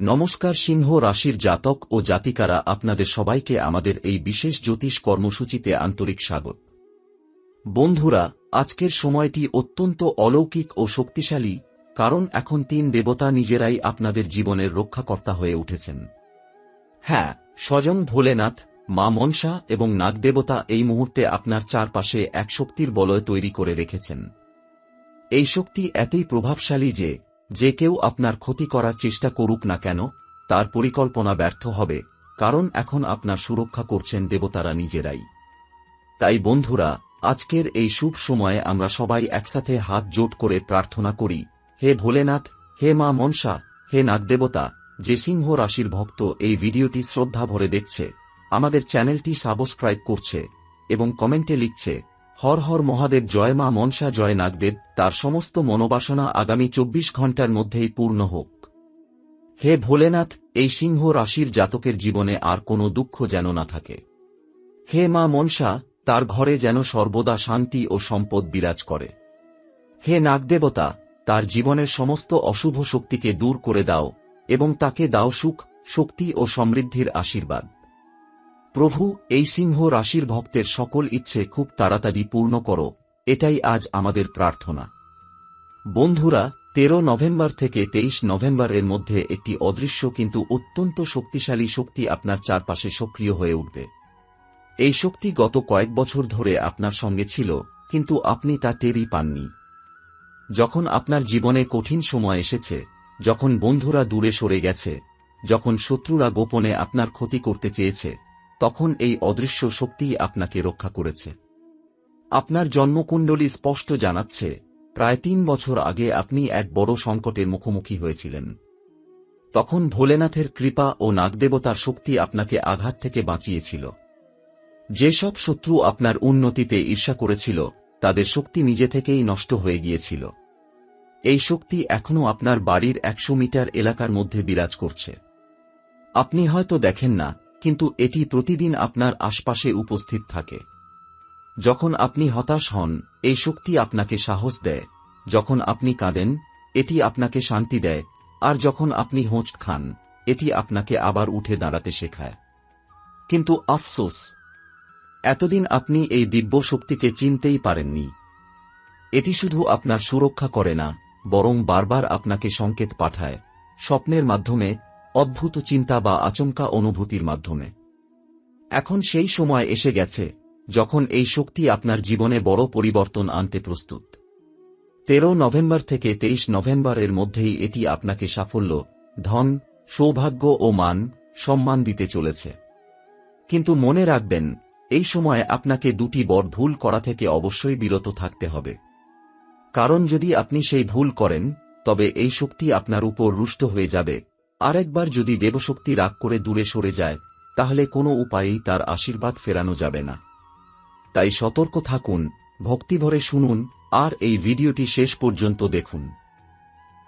নমস্কার সিংহ রাশির জাতক ও জাতিকারা, আপনাদের সবাইকে আমাদের এই বিশেষ জ্যোতিষ কর্মসূচিতে আন্তরিক স্বাগত। বন্ধুরা, আজকের সময়টি অত্যন্ত অলৌকিক ও শক্তিশালী, কারণ এখন তিন দেবতা নিজেরাই আপনাদের জীবনের রক্ষাকর্তা হয়ে উঠেছেন। হ্যাঁ স্বয়ং ভোলেনাথ, মা মনসা এবং নাগদেবতা এই মুহূর্তে আপনার চারপাশে এক শক্তির বলয় তৈরি করে রেখেছেন। এই শক্তি এতই প্রভাবশালী যে যে কেউ আপনার ক্ষতি করার চেষ্টা করুক না কেন, তার পরিকল্পনা ব্যর্থ হবে, কারণ এখন আপনার সুরক্ষা করছেন দেবতারা নিজেরাই। তাই বন্ধুরা, আজকের এই শুভ সময়ে আমরা সবাই একসাথে হাত জোট করে প্রার্থনা করি, হে ভোলেনাথ, হে মা মনসা, হে নাগদেবতা, যে সিংহ রাশির ভক্ত এই ভিডিওটি শ্রদ্ধা ভরে দেখছে, আমাদের চ্যানেলটি সাবস্ক্রাইব করছে এবং কমেন্টে লিখছে হর হর মহাদেব জয় মা মনসা জয় নাগদেব, তার সমস্ত মনোবাসনা আগামী চব্বিশ ঘণ্টার মধ্যেই পূর্ণ হোক। হে ভোলেনাথ, এই সিংহ রাশির জাতকের জীবনে আর কোনো দুঃখ যেন না থাকে। হে মা মনসা, তার ঘরে যেন সর্বদা শান্তি ও সম্পদ বিরাজ করে। হে নাগদেবতা, তার জীবনের সমস্ত অশুভ শক্তিকে দূর করে দাও এবং তাকে দাও সুখ, শক্তি ও সমৃদ্ধির আশীর্বাদ। প্রভু, এই সিংহ রাশির ভক্তের সকল ইচ্ছে খুব তাড়াতাড়ি পূর্ণ করো, এটাই আজ আমাদের প্রার্থনা। বন্ধুরা, তেরো নভেম্বর থেকে তেইশ নভেম্বরের মধ্যে একটি অদৃশ্য কিন্তু অত্যন্ত শক্তিশালী শক্তি আপনার চারপাশে সক্রিয় হয়ে উঠবে। এই শক্তি গত কয়েক বছর ধরে আপনার সঙ্গে ছিল, কিন্তু আপনি তা টেরই পাননি। যখন আপনার জীবনে কঠিন সময় এসেছে, যখন বন্ধুরা দূরে সরে গেছে, যখন শত্রুরা গোপনে আপনার ক্ষতি করতে চেয়েছে তখন এই অদৃশ্য শক্তিই আপনাকে রক্ষা করেছে। আপনার জন্মকুণ্ডলী স্পষ্ট জানাচ্ছে, প্রায় তিন বছর আগে আপনি এক বড় সংকটের মুখোমুখি হয়েছিলেন। তখন ভোলেনাথের কৃপা ও নাগদেবতার শক্তি আপনাকে আঘাত থেকে বাঁচিয়েছিল। যেসব শত্রু আপনার উন্নতিতে ঈর্ষা করেছিল, তাদের শক্তি নিজে থেকেই নষ্ট হয়ে গিয়েছিল। এই শক্তি এখনও আপনার বাড়ির একশো মিটার এলাকার মধ্যে বিরাজ করছে। আপনি হয়তো দেখেন না কিন্তু এটি প্রতিদিন আপনার আশপাশে উপস্থিত থাকে। যখন আপনি হতাশ হন, এই শক্তি আপনাকে সাহস দেয়। যখন আপনি কাঁদেন, এটি আপনাকে শান্তি দেয়। আর যখন আপনি হোঁচ খান, এটি আপনাকে আবার উঠে দাঁড়াতে শেখায়। কিন্তু আফসোস, এতদিন আপনি এই দিব্য শক্তিকে চিনতেই পারেননি। এটি শুধু আপনার সুরক্ষা করে না, বরং বারবার আপনাকে সংকেত পাঠায়। স্বপ্নের মাধ্যমে অদ্ভুত চিন্তা বা আচমকা অনুভূতির মাধ্যমে। এখন সেই সময় এসে গেছে, যখন এই শক্তি আপনার জীবনে বড় পরিবর্তন আনতে প্রস্তুত। তেরো নভেম্বর থেকে তেইশ নভেম্বরের মধ্যেই এটি আপনাকে সাফল্য, ধন, সৌভাগ্য ও মান, সম্মান দিতে চলেছে। কিন্তু মনে রাখবেন, এই সময় আপনাকে দুটি বড় ভুল করা থেকে অবশ্যই বিরত থাকতে হবে। কারণ যদি আপনি সেই ভুল করেন, তবে এই শক্তি আপনার উপর রুষ্ট হয়ে যাবে। আরেকবার যদি দেবশক্তি রাগ করে দূরে সরে যায়, তাহলে কোনো উপায়েই তার আশীর্বাদ ফেরানো যাবে না। তাই সতর্ক থাকুন, ভক্তিভরে শুনুন, আর এই ভিডিওটি শেষ পর্যন্ত দেখুন।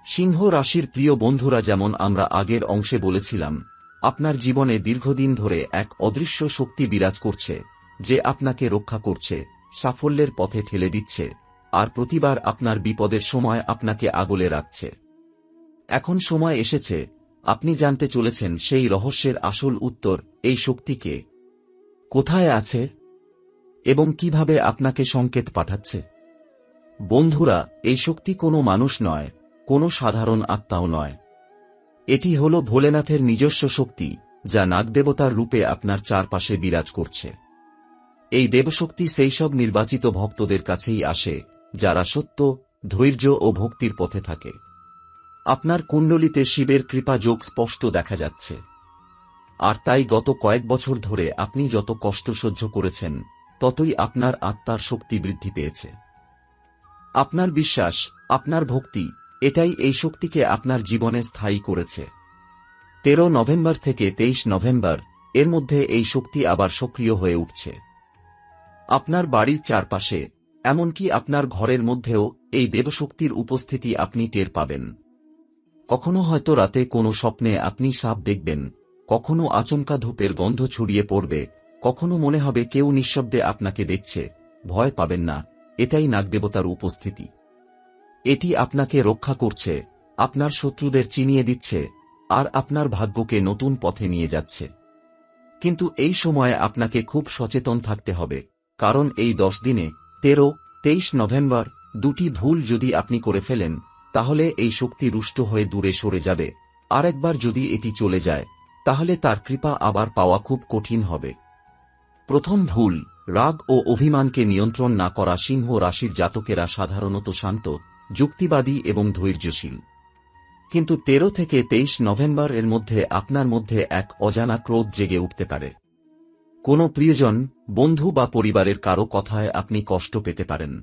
সিংহ রাশির প্রিয় বন্ধুরা, যেমন আমরা আগের অংশে বলেছিলাম, আপনার জীবনে দীর্ঘদিন ধরে এক অদৃশ্য শক্তি বিরাজ করছে, যে আপনাকে রক্ষা করছে, সাফল্যের পথে ঠেলে দিচ্ছে, আর প্রতিবার আপনার বিপদের সময় আপনাকে আগলে রাখছে। এখন সময় এসেছে আপনি জানতে চলেছেন সেই রহস্যের আসল উত্তর, এই শক্তিকে কোথায় আছে? এবং কীভাবে আপনাকে সংকেত পাঠাচ্ছে? বন্ধুরা, এই শক্তি কোনো মানুষ নয়, কোনো সাধারণ আত্মাও নয়। এটি হল ভোলেনাথের নিজস্ব শক্তি, যা নাগদেবতার রূপে আপনার চারপাশে বিরাজ করছে। এই দেবশক্তি সেই সব নির্বাচিত ভক্তদের কাছেই আসে, যারা সত্য, ধৈর্য ও ভক্তির পথে থাকে। আপনার কুণ্ডলিতে শিবের কৃপা যোগ স্পষ্ট দেখা যাচ্ছে। আর তাই গত কয়েক বছর ধরে আপনি যত কষ্ট সহ্য করেছেন, ততই আপনার আত্মার শক্তি বৃদ্ধি পেয়েছে। আপনার বিশ্বাস, আপনার ভক্তি, এটাই এই শক্তিকে আপনার জীবনে স্থায়ী করেছে। তেরো নভেম্বর থেকে তেইশ নভেম্বর, এর মধ্যে এই শক্তি আবার সক্রিয় হয়ে উঠছে। আপনার বাড়ির চারপাশে, এমনকি আপনার ঘরের মধ্যেও, এই দেবশক্তির উপস্থিতি আপনি টের পাবেন। কখনো হয়তো রাতে কোনো স্বপ্নে আপনি সাপ দেখবেন, কখনো আচমকা ধূপের গন্ধ ছড়িয়ে পড়বে, কখনো মনে হবে কেউ নিঃশব্দে আপনাকে দেখছে, ভয় পাবেন না, এটাই নাগদেবতার উপস্থিতি। এটি আপনাকে রক্ষা করছে, আপনার শত্রুদের চিনিয়ে দিচ্ছে, আর আপনার ভাগ্যকে নতুন পথে নিয়ে যাচ্ছে। কিন্তু এই সময়ে আপনাকে খুব সচেতন থাকতে হবে, কারণ এই দশ দিনে, তেরো, তেইশ নভেম্বর, দুটি ভুল যদি আপনি করে ফেলেন তাহলে এই শক্তি রুষ্ট হয়ে দূরে সরে যাবে। আরেকবার যদি এটি চলে যায়, তাহলে তার কৃপা আবার পাওয়া খুব কঠিন হবে। প্রথম ভুল, রাগ ও অভিমানকে নিয়ন্ত্রণ না করা সিংহ রাশির জাতকেরা সাধারণত শান্ত, যুক্তিবাদী এবং ধৈর্যশীল। কিন্তু তেরো থেকে তেইশ নভেম্বর এর মধ্যে আপনার মধ্যে এক অজানা ক্রোধ জেগে উঠতে পারে। কোনো প্রিয়জন, বন্ধু বা পরিবারের কারও কথায় আপনি কষ্ট পেতে পারেন।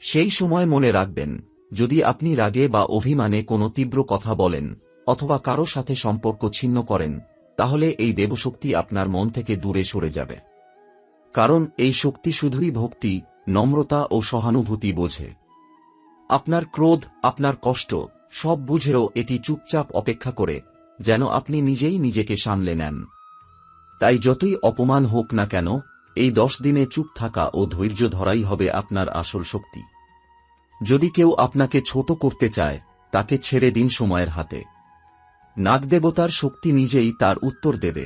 সেই সময় মনে রাখবেন যদি আপনি রাগে বা অভিমানে কোনো তীব্র কথা বলেন, অথবা কারও সাথে সম্পর্ক ছিন্ন করেন, তাহলে এই দেবশক্তি আপনার মন থেকে দূরে সরে যাবে। কারণ এই শক্তি শুধুই ভক্তি, নম্রতা ও সহানুভূতি বোঝে। আপনার ক্রোধ, আপনার কষ্ট, সব বুঝেও এটি চুপচাপ অপেক্ষা করে, যেন আপনি নিজেই নিজেকে সামলে নেন। তাই যতই অপমান হোক না কেন, এই দশ দিনে চুপ থাকা ও ধৈর্য ধরাই হবে আপনার আসল শক্তি। যদি কেউ আপনাকে ছোট করতে চায়, তাকে ছেড়ে দিন সময়ের হাতে। নাগদেবতার শক্তি নিজেই তার উত্তর দেবে।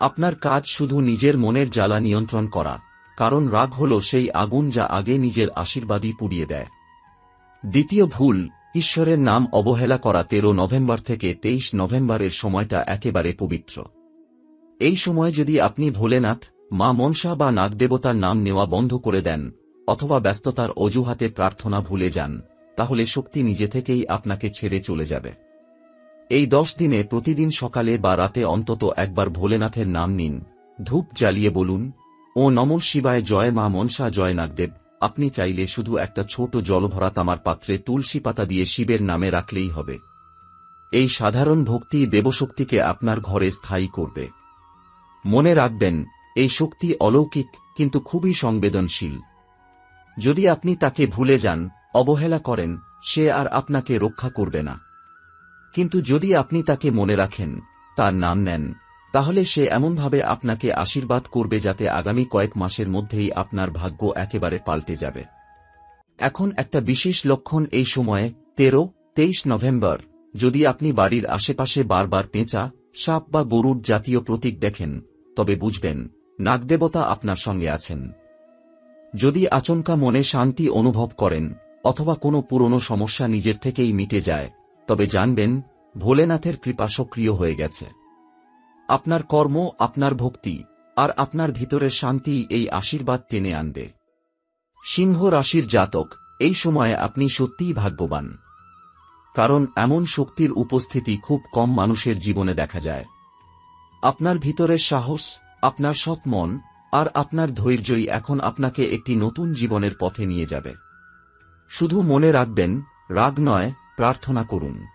আপনার কাজ শুধু নিজের মনের জ্বালা নিয়ন্ত্রণ করা, কারণ রাগ হল সেই আগুন যা আগে নিজের আশীর্বাদই পুড়িয়ে দেয়। দ্বিতীয় ভুল, ঈশ্বরের নাম অবহেলা করা তেরো নভেম্বর থেকে তেইশ নভেম্বরের সময়টা একেবারে পবিত্র। এই সময় যদি আপনি ভোলেনাথ, মা মনসা বা নাগদেবতার নাম নেওয়া বন্ধ করে দেন অথবা ব্যস্ততার অজুহাতে প্রার্থনা ভুলে যান, তাহলে শক্তি নিজে থেকেই আপনাকে ছেড়ে চলে যাবে। এই দশ দিনে প্রতিদিন সকালে বা রাতে অন্তত একবার ভোলেনাথের নাম নিন, ধূপ জ্বালিয়ে বলুন, ও নমঃ শিবায় জয় মা মনসা জয় নাগদেব, আপনি চাইলে শুধু একটা ছোট জলভরা তামার পাত্রে তুলসী পাতা দিয়ে শিবের নামে রাখলেই হবে। এই সাধারণ ভক্তি দেবশক্তিকে আপনার ঘরে স্থায়ী করবে। মনে রাখবেন, এই শক্তি অলৌকিক, কিন্তু খুবই সংবেদনশীল। যদি আপনি তাকে ভুলে যান, অবহেলা করেন, সে আর আপনাকে রক্ষা করবে না। কিন্তু যদি আপনি তাকে মনে রাখেন, তার নাম নেন, তাহলে সে এমনভাবে আপনাকে আশীর্বাদ করবে যাতে আগামী কয়েক মাসের মধ্যেই আপনার ভাগ্য একেবারে পাল্টে যাবে। এখন একটা বিশেষ লক্ষণ এই সময়ে, তেরো, তেইশ নভেম্বর, যদি আপনি বাড়ির আশেপাশে বারবার পেঁচা, সাপ বা গরুর জাতীয় প্রতীক দেখেন, তবে বুঝবেন, নাগদেবতা আপনার সঙ্গে আছেন। যদি আচমকা মনে শান্তি অনুভব করেন, অথবা কোনো পুরনো সমস্যা নিজের থেকেই মিটে যায়, তবে জানবেন, ভোলেনাথের কৃপা সক্রিয় হয়ে গেছে। আপনার কর্ম, আপনার ভক্তি, আর আপনার ভিতরের শান্তি এই আশীর্বাদ টেনে আনবে। সিংহ রাশির জাতক, এই সময়ে আপনি সত্যিই ভাগ্যবান। কারণ এমন শক্তির উপস্থিতি খুব কম মানুষের জীবনে দেখা যায়। আপনার ভিতরের সাহস, আপনার সৎ মন আর আপনার ধৈর্যই এখন আপনাকে একটি নতুন জীবনের পথে নিয়ে যাবে। শুধু মনে রাখবেন, রাগ নয়, প্রার্থনা করুন।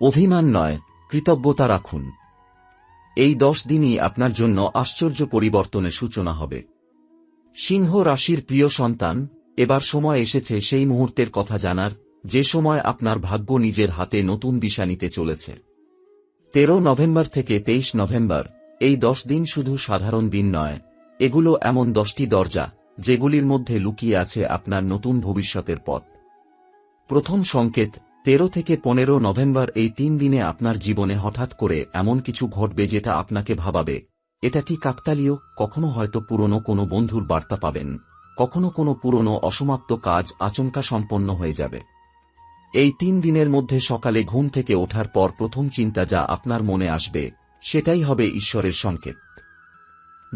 অভিমান নয়, কৃতজ্ঞতা রাখুন। এই দশ দিনই আপনার জন্য আশ্চর্য পরিবর্তনের সূচনা হবে। সিংহ রাশির প্রিয় সন্তান, এবার সময় এসেছে সেই মুহূর্তের কথা জানার, যে সময় আপনার ভাগ্য নিজের হাতে নতুন দিশা নিতে চলেছে। তেরো নভেম্বর থেকে তেইশ নভেম্বর, এই দশ দিন শুধু সাধারণ দিন নয় এগুলো এমন দশটি দরজা, যেগুলির মধ্যে লুকিয়ে আছে আপনার নতুন ভবিষ্যতের পথ। প্রথম সংকেত, তেরো থেকে পনেরো নভেম্বর এই তিন দিনে আপনার জীবনে হঠাৎ করে এমন কিছু ঘটবে যেটা আপনাকে ভাবাবে। এটা কি কাকতালীয়? কখনো হয়তো পুরনো কোনো বন্ধুর বার্তা পাবেন। কখনো কোনো পুরনো অসমাপ্ত কাজ আচমকা সম্পন্ন হয়ে যাবে। এই তিন দিনের মধ্যে সকালে ঘুম থেকে ওঠার পর প্রথম চিন্তা যা আপনার মনে আসবে, সেটাই হবে ঈশ্বরের সংকেত।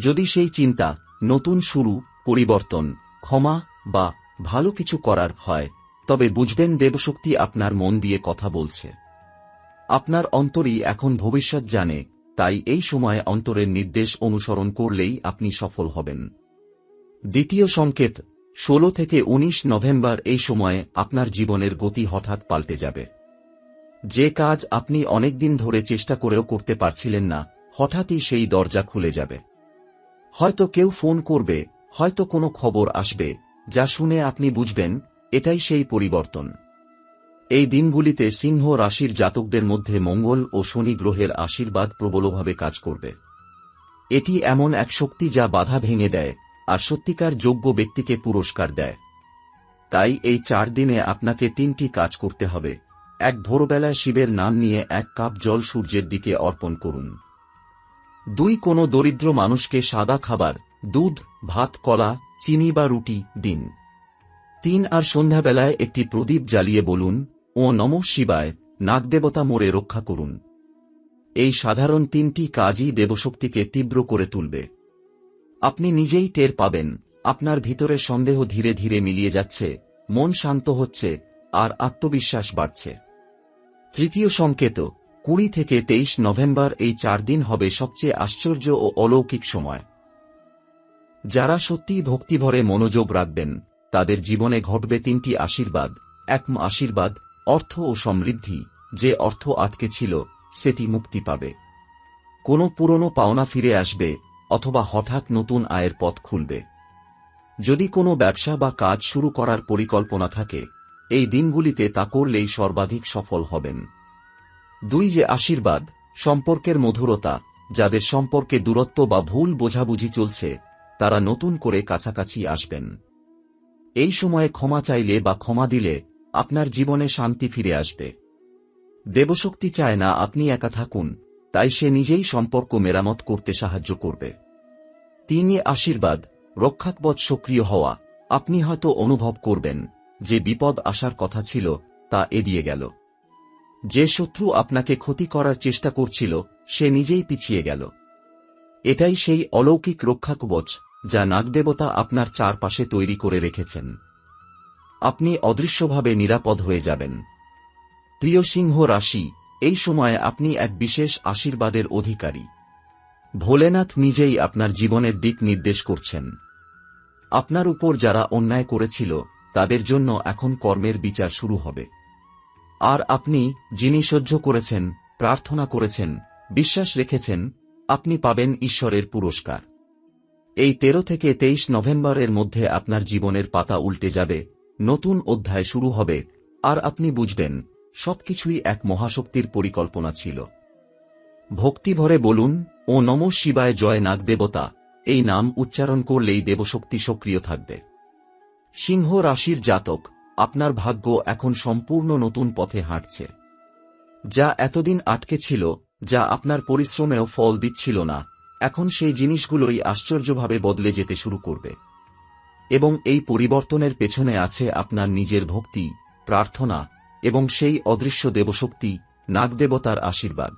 যদি সেই চিন্তা নতুন শুরু, পরিবর্তন, ক্ষমা বা ভালো কিছু করার হয়, তবে বুঝবেন দেবশক্তি আপনার মন দিয়ে কথা বলছে। আপনার অন্তরই এখন ভবিষ্যৎ জানে, তাই এই সময়ে অন্তরের নির্দেশ অনুসরণ করলেই আপনি সফল হবেন। দ্বিতীয় সংকেত, ষোলো থেকে ১৯ নভেম্বর এই সময়ে আপনার জীবনের গতি হঠাৎ পাল্টে যাবে। যে কাজ আপনি অনেকদিন ধরে চেষ্টা করেও করতে পারছিলেন না, হঠাৎই সেই দরজা খুলে যাবে। হয়তো কেউ ফোন করবে, হয়তো কোনো খবর আসবে, যা শুনে আপনি বুঝবেন, এটাই সেই পরিবর্তন। এই দিনগুলিতে সিংহ রাশির জাতকদের মধ্যে মঙ্গল ও শনি গ্রহের আশীর্বাদ প্রবলভাবে কাজ করবে। এটি এমন এক শক্তি যা বাধা ভেঙে দেয়, আর সত্যিকার যোগ্য ব্যক্তিকে পুরস্কার দেয়। তাই এই চার দিনে আপনাকে তিনটি কাজ করতে হবে। এক ভোরবেলায় শিবের নাম নিয়ে এক কাপ জল সূর্যের দিকে অর্পণ করুন। দুই কোনো দরিদ্র মানুষকে সাদা খাবার, দুধ, ভাত, কলা, চিনি বা রুটি দিন। তিন আর সন্ধ্যাবেলায় একটি প্রদীপ জ্বালিয়ে বলুন, ও নম শিবায়, নাগদেবতা মোরে রক্ষা করুন। এই সাধারণ তিনটি কাজই দেবশক্তিকে তীব্র করে তুলবে। আপনি নিজেই টের পাবেন, আপনার ভিতরের সন্দেহ ধীরে ধীরে মিলিয়ে যাচ্ছে, মন শান্ত হচ্ছে, আর আত্মবিশ্বাস বাড়ছে। তৃতীয় সংকেত কুড়ি থেকে তেইশ নভেম্বর এই চার দিন হবে সবচেয়ে আশ্চর্য ও অলৌকিক সময়। যারা সত্যিই ভক্তিভরে মনোযোগ রাখবেন, তাদের জীবনে ঘটবে তিনটি আশীর্বাদ। এক আশীর্বাদ, অর্থ ও সমৃদ্ধি, যে অর্থ আটকে ছিল, সেটি মুক্তি পাবে। কোনো পুরনো পাওনা ফিরে আসবে, অথবা হঠাৎ নতুন আয়ের পথ খুলবে। যদি কোনো ব্যবসা বা কাজ শুরু করার পরিকল্পনা থাকে, এই দিনগুলিতে তা করলেই সর্বাধিক সফল হবেন। দুই যে আশীর্বাদ, সম্পর্কের মধুরতা, যাদের সম্পর্কে দূরত্ব বা ভুল বোঝাবুঝি চলছে, তারা নতুন করে কাছাকাছি আসবেন। এই সময়ে ক্ষমা চাইলে বা ক্ষমা দিলে আপনার জীবনে শান্তি ফিরে আসবে। দেবশক্তি চায় না আপনি একা থাকুন, তাই সে নিজেই সম্পর্ক মেরামত করতে সাহায্য করবে। তিনি আশীর্বাদ রক্ষাকবচ সক্রিয় হওয়া, আপনি হয়তো অনুভব করবেন যে বিপদ আসার কথা ছিল, তা এড়িয়ে গেল। যে শত্রু আপনাকে ক্ষতি করার চেষ্টা করছিল, সে নিজেই পিছিয়ে গেল। এটাই সেই অলৌকিক রক্ষা রক্ষাকবচ যা নাগদেবতা আপনার চারপাশে তৈরি করে রেখেছেন। আপনি অদৃশ্যভাবে নিরাপদ হয়ে যাবেন। প্রিয় সিংহ রাশি, এই সময়ে আপনি এক বিশেষ আশীর্বাদের অধিকারী। ভোলেনাথ নিজেই আপনার জীবনের দিক নির্দেশ করছেন। আপনার উপর যারা অন্যায় করেছিল, তাদের জন্য এখন কর্মের বিচার শুরু হবে। আর আপনি যিনি সহ্য করেছেন, প্রার্থনা করেছেন, বিশ্বাস রেখেছেন, আপনি পাবেন ঈশ্বরের পুরস্কার। এই তেরো থেকে তেইশ নভেম্বরের মধ্যে আপনার জীবনের পাতা উল্টে যাবে, নতুন অধ্যায় শুরু হবে, আর আপনি বুঝবেন, সবকিছুই এক মহাশক্তির পরিকল্পনা ছিল। ভক্তিভরে বলুন, ও নম শিবায় জয় নাগ দেবতা এই নাম উচ্চারণ করলেই দেবশক্তি সক্রিয় থাকবে। সিংহ রাশির জাতক আপনার ভাগ্য এখন সম্পূর্ণ নতুন পথে হাঁটছে। যা এতদিন আটকে ছিল, যা আপনার পরিশ্রমেও ফল দিচ্ছিল না, এখন সেই জিনিসগুলোই আশ্চর্যভাবে বদলে যেতে শুরু করবে। এবং এই পরিবর্তনের পেছনে আছে আপনার নিজের ভক্তি, প্রার্থনা এবং সেই অদৃশ্য দেবশক্তি, নাগদেবতার আশীর্বাদ।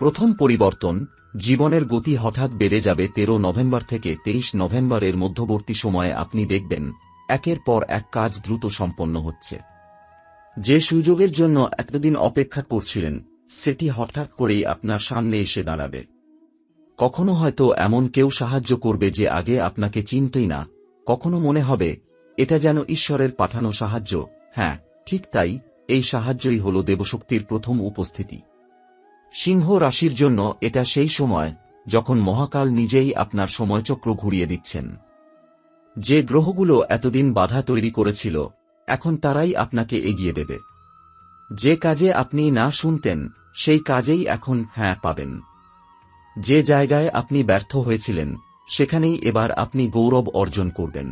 প্রথম পরিবর্তন, জীবনের গতি হঠাৎ বেড়ে যাবে তেরো নভেম্বর থেকে তেইশ নভেম্বরের মধ্যবর্তী সময়ে আপনি দেখবেন একের পর এক কাজ দ্রুত সম্পন্ন হচ্ছে। যে সুযোগের জন্য এতদিন অপেক্ষা করছিলেন, সেটি হঠাৎ করেই আপনার সামনে এসে দাঁড়াবে। কখনো হয়তো এমন কেউ সাহায্য করবে যে আগে আপনাকে চিনতই না। কখনো মনে হবে, এটা যেন ঈশ্বরের পাঠানো সাহায্য। হ্যাঁ ঠিক তাই, এই সাহায্যই হল দেবশক্তির প্রথম উপস্থিতি। সিংহ রাশির জন্য এটা সেই সময়, যখন মহাকাল নিজেই আপনার সময়চক্র ঘুরিয়ে দিচ্ছেন। যে গ্রহগুলো এতদিন বাধা তৈরি করেছিল, এখন তারাই আপনাকে এগিয়ে দেবে। যে কাজে আপনি না শুনতেন, সেই কাজেই এখন হ্যাঁ পাবেন। যে জায়গায় আপনি ব্যর্থ হয়েছিলেন, সেখানেই এবার আপনি গৌরব অর্জন করবেন।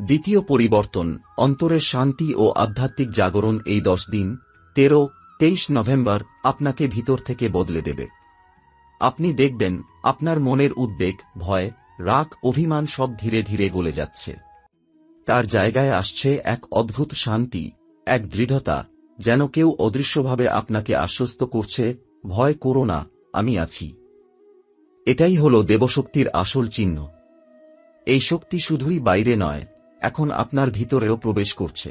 দ্বিতীয় পরিবর্তন, অন্তরের শান্তি ও আধ্যাত্মিক জাগরণ এই দশ দিন, তেরো, তেইশ নভেম্বর, আপনাকে ভিতর থেকে বদলে দেবে। আপনি দেখবেন, আপনার মনের উদ্বেগ, ভয় রাগ অভিমান সব ধীরে ধীরে গলে যাচ্ছে। তার জায়গায় আসছে এক অদ্ভুত শান্তি, এক দৃঢ়তা, যেন কেউ অদৃশ্যভাবে আপনাকে আশ্বস্ত করছে, ভয় করো না, আমি আছি। এটাই হল দেবশক্তির আসল চিহ্ন। এই শক্তি শুধুই বাইরে নয়, এখন আপনার ভিতরেও প্রবেশ করছে।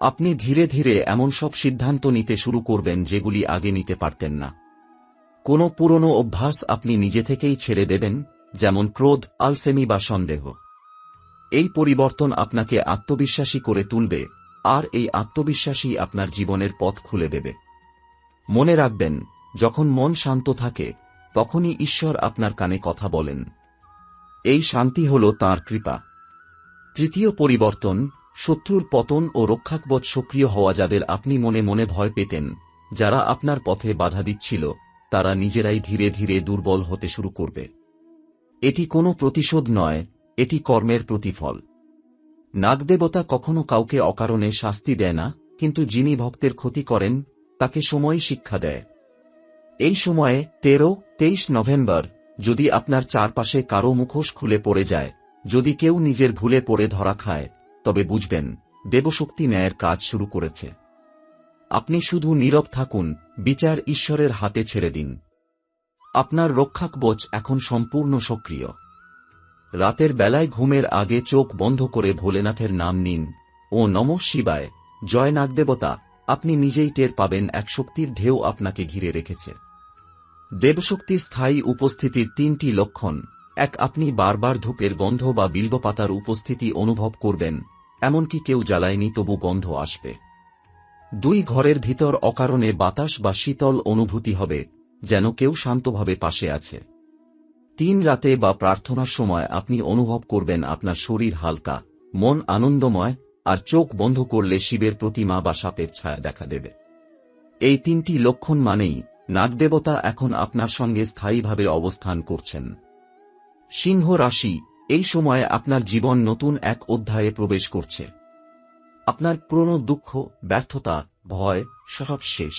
আপনি ধীরে ধীরে এমন সব সিদ্ধান্ত নিতে শুরু করবেন যেগুলি আগে নিতে পারতেন না। কোনো পুরনো অভ্যাস আপনি নিজে থেকেই ছেড়ে দেবেন যেমন ক্রোধ, আলসেমি বা সন্দেহ। এই পরিবর্তন আপনাকে আত্মবিশ্বাসী করে তুলবে, আর এই আত্মবিশ্বাসী আপনার জীবনের পথ খুলে দেবে। মনে রাখবেন, যখন মন শান্ত থাকে, তখনই ঈশ্বর আপনার কানে কথা বলেন। এই শান্তি হল তাঁর কৃপা। তৃতীয় পরিবর্তন, শত্রুর পতন ও রক্ষাকবচ সক্রিয় হওয়া যাদের আপনি মনে মনে ভয় পেতেন, যারা আপনার পথে বাধা দিচ্ছিল, তারা নিজেরাই ধীরে ধীরে দুর্বল হতে শুরু করবে। এটি কোনো প্রতিশোধ নয়, এটি কর্মের প্রতিফল। নাগদেবতা কখনো কাউকে অকারণে শাস্তি দেয় না, কিন্তু যিনি ভক্তের ক্ষতি করেন, তাকে সময় শিক্ষা দেয়। এই সময়ে তেরো, তেইশ নভেম্বর, যদি আপনার চারপাশে কারও মুখোশ খুলে পড়ে যায়, যদি কেউ নিজের ভুলে পড়ে ধরা খায়, তবে বুঝবেন, দেবশক্তি ন্যায়ের কাজ শুরু করেছে। আপনি শুধু নীরব থাকুন, বিচার ঈশ্বরের হাতে ছেড়ে দিন। আপনার রক্ষাকবচ এখন সম্পূর্ণ সক্রিয়। রাতের বেলায় ঘুমের আগে চোখ বন্ধ করে ভোলেনাথের নাম নিন। ও নম শিবায়। জয় নাগদেবতা, আপনি নিজেই টের পাবেন এক শক্তির ঢেউ আপনাকে ঘিরে রেখেছে। দেবশক্তির স্থায়ী উপস্থিতির তিনটি লক্ষণ। এক, আপনি বারবার ধূপের গন্ধ বা বিল্বপাতার উপস্থিতি অনুভব করবেন, এমনকি কেউ জ্বালায়নি তবু গন্ধ আসবে। দুই, ঘরের ভিতর অকারণে বাতাস বা শীতল অনুভূতি হবে। যেন কেউ শান্তভাবে পাশে আছে। তিন রাতে বা প্রার্থনার সময় আপনি অনুভব করবেন আপনার শরীর হালকা, মন আনন্দময়, আর চোখ বন্ধ করলে শিবের প্রতিমা বা সাপের ছায়া দেখা দেবে। এই তিনটি লক্ষণ মানেই নাগদেবতা এখন আপনার সঙ্গে স্থায়ীভাবে অবস্থান করছেন। সিংহ রাশি, এই সময়ে আপনার জীবন নতুন এক অধ্যায়ে প্রবেশ করছে। আপনার পুরনো দুঃখ, ব্যর্থতা, ভয় সব শেষ।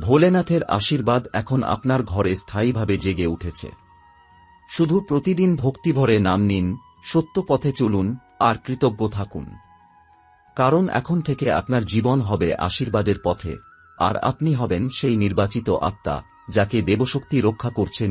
ভোলেনাথের আশীর্বাদ এখন আপনার ঘরে স্থায়ীভাবে জেগে উঠেছে। শুধু প্রতিদিন ভক্তিভরে নাম নিন সত্য পথে চলুন, আর কৃতজ্ঞ থাকুন। কারণ এখন থেকে আপনার জীবন হবে আশীর্বাদের পথে, আর আপনি হবেন সেই নির্বাচিত আত্মা, যাকে দেবশক্তি রক্ষা করছে